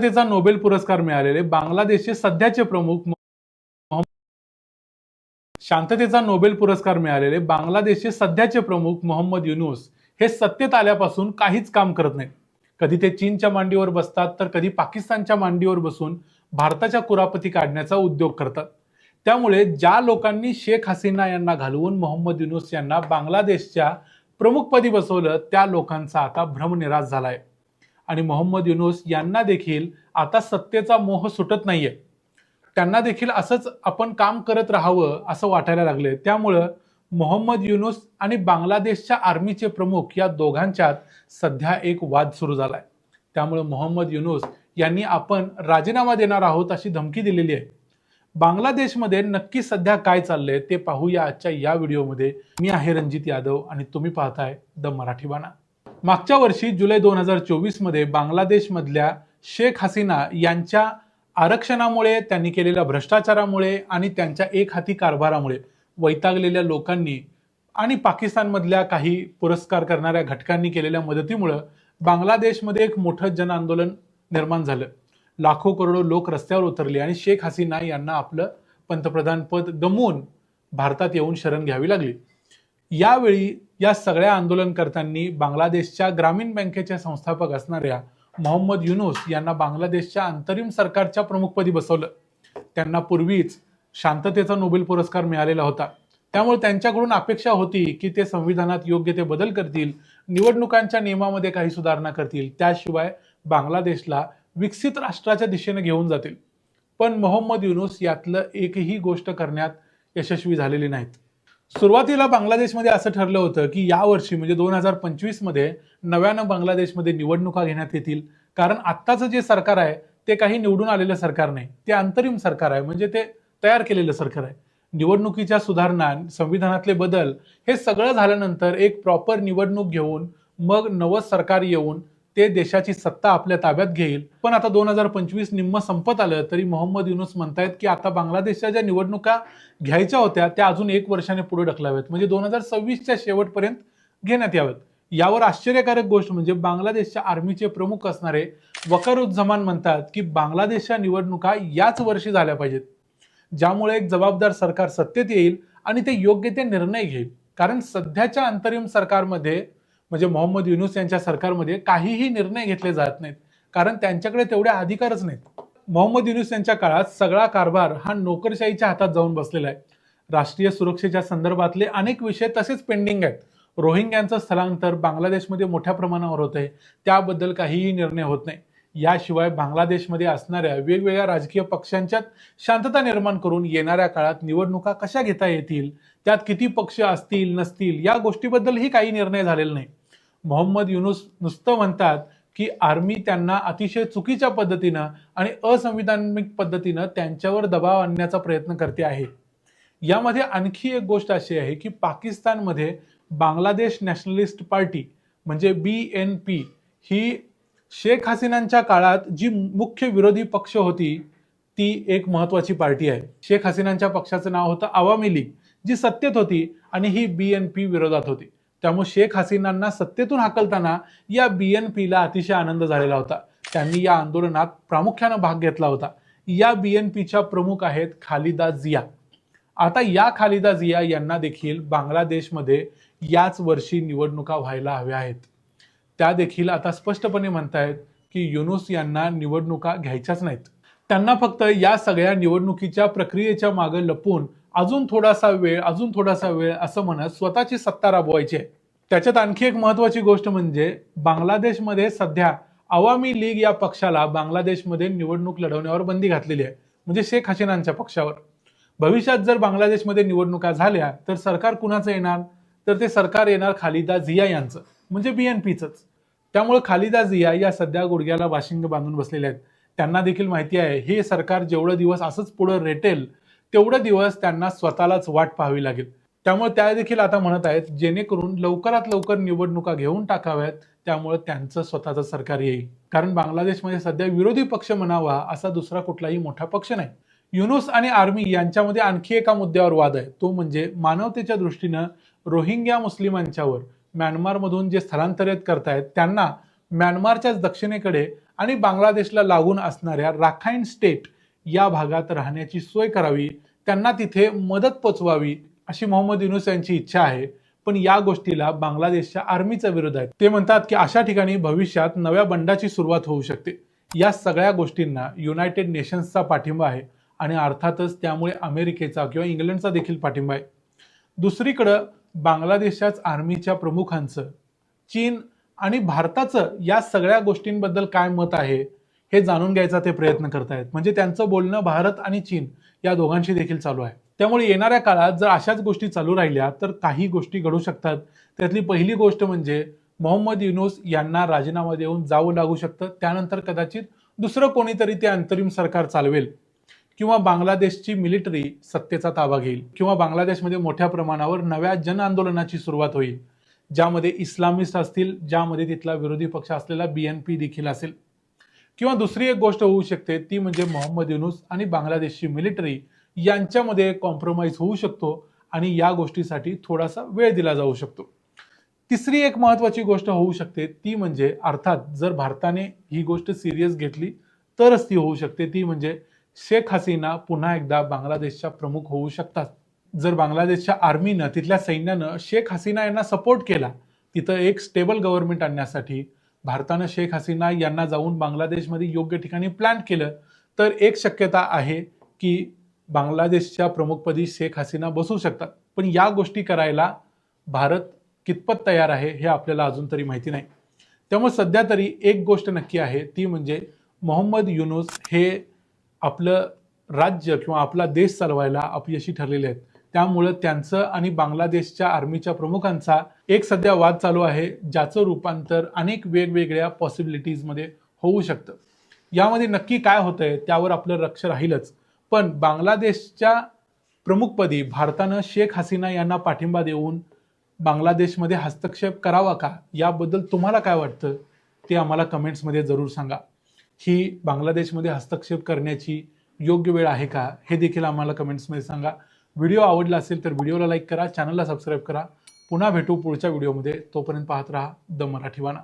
शांततेचा नोबेल पुरस्कार मिळालेले बांगलादेशचे सध्याचे प्रमुख मोहम्मद- शांततेचा नोबेल पुरस्कार मिळालेले बांगलादेशचे सध्याचे प्रमुख मोहम्मद युनुस हे सत्तेत आल्यापासून काहीच काम करत नाहीत. कधी ते चीनच्या मांडीवर बसतात तर कधी पाकिस्तानच्या मांडीवर बसून भारताच्या कुरापती काढण्याचा उद्योग करतात. त्यामुळे ज्या लोकांनी शेख हसीना यांना घालवून मोहम्मद युनुस यांना बांगलादेशच्या प्रमुखपदी बसवलं त्या लोकांचा आता भ्रमनिराश झालाय. आणि मोहम्मद युनूस यांना देखील आता सत्तेचा मोह सुटत नाहीये. त्यांना देखील असंच आपण काम करत राहावं असं वाटायला लागले त्यामुळं मोहम्मद युनूस आणि बांगलादेशच्या आर्मीचे प्रमुख या दोघांच्यात सध्या एक वाद सुरू झालाय. त्यामुळे मोहम्मद युनूस यांनी आपण राजीनामा देणार आहोत अशी धमकी दिलेली आहे. बांगलादेशमध्ये नक्की सध्या काय चाललंय ते पाहूया आजच्या या व्हिडिओमध्ये. मी आहे रणजित यादव आणि तुम्ही पाहताय द मराठी बाणा. मागच्या वर्षी जुलै दोन हजार चोवीसमध्ये बांगलादेशमधल्या शेख हसीना यांच्या आरक्षणामुळे त्यांनी केलेल्या भ्रष्टाचारामुळे आणि त्यांच्या एक हाती कारभारामुळे वैतागलेल्या लोकांनी आणि पाकिस्तानमधल्या काही पुरस्कार करणाऱ्या घटकांनी केलेल्या मदतीमुळं बांगलादेशमध्ये एक मोठं जन आंदोलन निर्माण झालं. लाखो करोडो लोक रस्त्यावर उतरले आणि शेख हसीना यांना आपलं पंतप्रधान पद गमवून भारतात येऊन शरण घ्यावी लागली. यावेळी या सगळ्या आंदोलनकर्त्यांनी बांगलादेशच्या ग्रामीण बँकेचे संस्थापक असणाऱ्या मोहम्मद युनूस यांना बांगलादेशच्या अंतरिम सरकारच्या प्रमुखपदी बसवलं. त्यांना पूर्वीच शांततेचा नोबेल पुरस्कार मिळालेला होता. त्यामुळे त्यांच्याकडून अपेक्षा होती की ते संविधानात योग्य ते बदल करतील निवडणुकांच्या नियमामध्ये काही सुधारणा करतील त्याशिवाय बांगलादेशला विकसित राष्ट्राच्या दिशेने घेऊन जातील. पण मोहम्मद युनूस यातलं एकही गोष्ट करण्यात यशस्वी झालेली नाहीत. सुरुवातीला बांगलादेशमध्ये असं ठरलं होतं की यावर्षी म्हणजे दोन हजार पंचवीसमध्ये नव्यानं बांगलादेशमध्ये निवडणुका घेण्यात येतील. कारण आत्ताचं जे सरकार आहे ते काही निवडून आलेलं सरकार नाही. ते अंतरिम सरकार आहे म्हणजे ते तयार केलेलं सरकार आहे. निवडणुकीच्या सुधारणा संविधानातले बदल हे सगळं झाल्यानंतर एक प्रॉपर निवडणूक घेऊन मग नवं सरकार येऊन ते देशाची सत्ता आपल्या ताब्यात घेईल. पण आता दोन हजार पंचवीस निम्म संपत आलं तरी मोहम्मद युनुस म्हणतायत की आता बांगलादेशच्या ज्या निवडणुका घ्यायच्या होत्या त्या अजून एक वर्षाने पुढे ढकलाव्यात. म्हणजे दोन हजार सव्वीसच्या शेवटपर्यंत घेण्यात याव्यात. यावर आश्चर्यकारक गोष्ट म्हणजे बांगलादेशच्या आर्मीचे प्रमुख असणारे वकारुज्जमान म्हणतात की बांगलादेशच्या निवडणुका याच वर्षी झाल्या पाहिजेत. ज्यामुळे एक जबाबदार सरकार सत्तेत येईल आणि ते योग्य ते निर्णय घेईल. कारण सध्याच्या अंतरिम सरकारमध्ये म्हणजे मोहम्मद युनुस यांच्या सरकारमध्ये काहीही निर्णय घेतले जात नाहीत. कारण त्यांच्याकडे तेवढे अधिकारच नाहीत. मोहम्मद युनुस यांच्या काळात सगळा कारभार हा नोकरशाहीच्या हातात जाऊन बसलेला आहे. राष्ट्रीय सुरक्षेच्या संदर्भातले अनेक विषय तसेच पेंडिंग आहेत. रोहिंग्यांचं स्थलांतर बांगलादेशमध्ये मोठ्या प्रमाणावर होत आहे त्याबद्दल काहीही निर्णय होत नाही. याशिवाय बांगलादेशमध्ये असणाऱ्या वेगवेगळ्या राजकीय पक्षांच्यात शांतता निर्माण करून येणाऱ्या काळात निवडणुका कशा घेता येतील त्यात किती पक्ष असतील नसतील या गोष्टीबद्दलही काही निर्णय झालेला नाही मोहम्मद युनुस नुसतं म्हणतात की आर्मी त्यांना अतिशय चुकीच्या पद्धतीनं आणि असंविधानिक पद्धतीनं त्यांच्यावर दबाव आणण्याचा प्रयत्न करते आहे. यामध्ये आणखी एक गोष्ट अशी आहे की पाकिस्तानमध्ये बांगलादेश नॅशनलिस्ट पार्टी म्हणजे बी एन पी ही शेख हसीनांच्या काळात जी मुख्य विरोधी पक्ष होती ती एक महत्वाची पार्टी आहे. शेख हसीनांच्या पक्षाचं नाव होतं आवामी लीग जी सत्तेत होती आणि ही बी एन पी विरोधात होती. त्यामुळे शेख हसीनांना सत्तेतून हाकलताना या बी एन पीला अतिशय आनंद झालेला होता. त्यांनी या आंदोलनात प्रामुख्यानं भाग घेतला होता. या बी एन पीच्या प्रमुख आहेत खालिदा जिया. आता या खालिदा जिया यांना देखील बांगलादेशमध्ये याच वर्षी निवडणुका व्हायला हव्या आहेत. त्या देखील आता स्पष्टपणे म्हणतायत की युनुस यांना निवडणुका घ्यायच्याच नाहीत. त्यांना फक्त या सगळ्या निवडणुकीच्या प्रक्रियेच्या मागे लपून अजून थोडासा वेळ अजून थोडासा वेळ असं म्हणत स्वतःची सत्ता राबवायची आहे. त्याच्यात आणखी एक महत्वाची गोष्ट म्हणजे बांगलादेशमध्ये सध्या आवामी लीग या पक्षाला बांगलादेशमध्ये निवडणूक लढवण्यावर बंदी घातलेली आहे. म्हणजे शेख हसीनांच्या पक्षावर. भविष्यात जर बांगलादेशमध्ये निवडणुका झाल्या तर सरकार कुणाचं येणार? तर ते सरकार येणार खालिदा झिया यांचं म्हणजे बी एन पीचंच त्यामुळे खालिदा झिया या सध्या गुडघ्याला वाशिंग बांधून बसलेले आहेत. त्यांना देखील माहिती आहे हे सरकार जेवढं दिवस असंच पुढं रेटेल तेवढे दिवस त्यांना स्वतःलाच वाट पाहावी लागेल. त्यामुळे त्या देखील आता म्हणत आहेत जेणेकरून लवकरात लवकर निवडणुका घेऊन टाकाव्यात त्यामुळे त्यांचं स्वतःचं सरकार येईल. कारण बांगलादेशमध्ये सध्या विरोधी पक्ष म्हणावा असा दुसरा कुठलाही मोठा पक्ष नाही. युनुस आणि आर्मी यांच्यामध्ये आणखी एका मुद्द्यावर वाद आहे. तो म्हणजे मानवतेच्या दृष्टीनं रोहिंग्या मुस्लिमांच्यावर म्यानमारमधून जे स्थलांतरित करतायत त्यांना म्यानमारच्याच दक्षिणेकडे आणि बांगलादेशला लागून असणाऱ्या राखाईन स्टेट या भागात राहण्याची सोय करावी त्यांना तिथे मदत पोचवावी अशी मोहम्मद युनुस यांची इच्छा आहे. पण या गोष्टीला बांगलादेशच्या आर्मीचा विरोध आहे. ते म्हणतात की अशा ठिकाणी भविष्यात नव्या बंडाची सुरुवात होऊ शकते. या सगळ्या गोष्टींना युनायटेड नेशन्सचा पाठिंबा आहे आणि अर्थातच त्यामुळे अमेरिकेचा किंवा इंग्लंडचा देखील पाठिंबा आहे. दुसरीकडं बांगलादेशच्याच आर्मीच्या प्रमुखांचं चीन आणि भारताचं या सगळ्या गोष्टींबद्दल काय मत आहे? हे जाणून घ्यायचा ते प्रयत्न करतायत. म्हणजे त्यांचं बोलणं भारत आणि चीन या दोघांशी देखील चालू आहे. त्यामुळे येणाऱ्या काळात जर अशाच गोष्टी चालू राहिल्या तर काही गोष्टी घडू शकतात. त्यातली पहिली गोष्ट म्हणजे मोहम्मद युनुस यांना राजीनामा देऊन जावं लागू शकतं. त्यानंतर कदाचित दुसरं कोणीतरी ते अंतरिम सरकार चालवेल. किंवा बांगलादेशची मिलिटरी सत्तेचा ताबा घेईल. किंवा बांगलादेशमध्ये मोठ्या प्रमाणावर नव्या जन आंदोलनाची सुरुवात होईल. ज्यामध्ये इस्लामिस्ट असतील ज्यामध्ये तिथला विरोधी पक्ष असलेला बी एन पी देखील असेल. किंवा दुसरी एक गोष्ट होऊ शकते ती म्हणजे मोहम्मद युनुस आणि बांगलादेशची मिलिटरी यांच्यामध्ये कॉम्प्रोमाइज होऊ शकतो आणि या गोष्टीसाठी थोडासा वेळ दिला जाऊ शकतो. तिसरी एक महत्त्वाची गोष्ट होऊ शकते ती म्हणजे अर्थात जर भारताने ही गोष्ट सिरियस घेतली तरच ती होऊ शकते. ती म्हणजे शेख हसीना पुन्हा एकदा बांगलादेशच्या प्रमुख होऊ शकतात. जर बांगलादेशच्या आर्मीनं तिथल्या सैन्यानं शेख हसीना यांना सपोर्ट केला तिथं एक स्टेबल गव्हर्नमेंट आणण्यासाठी भारतानं शेख हसीना यांना जाऊन बांगलादेशमध्ये योग्य ठिकाणी प्लॅन केलं तर एक शक्यता आहे की बांगलादेशच्या प्रमुखपदी शेख हसीना बसू शकतात. पण या गोष्टी करायला भारत कितपत तयार आहे हे आपल्याला अजून तरी माहिती नाही. त्यामुळे सध्या तरी एक गोष्ट नक्की आहे ती म्हणजे मोहम्मद युनुस हे आपलं राज्य किंवा आपला देश चालवायला अपयशी ठरलेले आहेत. त्यामुळं त्यांचं आणि बांगलादेशच्या आर्मीच्या प्रमुखांचा एक सध्या वाद चालू आहे ज्याचं रूपांतर अनेक वेगवेगळ्या पॉसिबिलिटीजमध्ये होऊ शकतं. यामध्ये नक्की काय होतंय त्यावर आपलं लक्ष राहीलच. पण बांगलादेशच्या प्रमुखपदी भारतानं शेख हसीना यांना पाठिंबा देऊन बांगलादेशमध्ये हस्तक्षेप करावा का याबद्दल तुम्हाला काय वाटतं ते आम्हाला कमेंट्समध्ये जरूर सांगा. ही बांगलादेशमध्ये हस्तक्षेप करण्याची योग्य वेळ आहे का हे देखील आम्हाला कमेंट्समध्ये सांगा. व्हिडिओ आवडला असेल तर व्हिडिओला लाईक करा चॅनलला सबस्क्राईब करा. पुन्हा भेटू पुढच्या व्हिडिओमध्ये. तोपर्यंत पाहत राहा द मराठीवाना